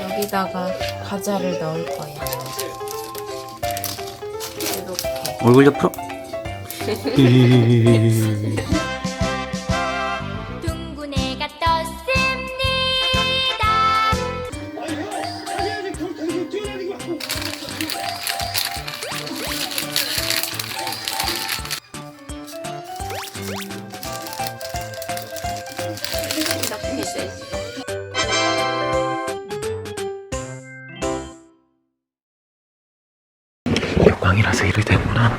여기다가 과자를 넣을 거야. 이렇게. 얼굴 옆으로. 이렇게 돼. 요강이라서 이럴 때구나.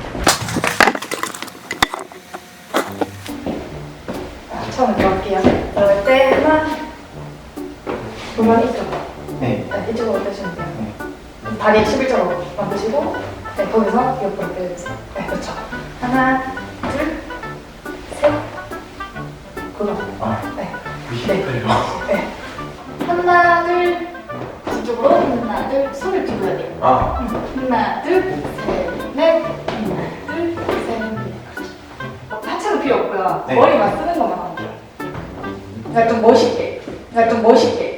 처음 들어갈게요. 들어갈 때 하나, 두번 이쪽. 네. 네, 이쪽으로 빼시면 돼요. 다리 11자로 만드시고, 네, 거기서 옆으로 빼주세요. 네, 그렇죠. 하나, 둘, 셋. 그거. 아, 네. 위시해요. 네. 하나, 둘, 이쪽으로. 하나, 둘, 손을 뒤로야 돼요. 아, 하나, 둘, 셋, 넷. 하나, 둘, 셋, 넷. 그렇죠. 어, 하체는 필요 없고요. 네. 머리만 쓰는 것만 하면 돼요. 그러니까 좀 멋있게. 그러니까 좀. 멋있게.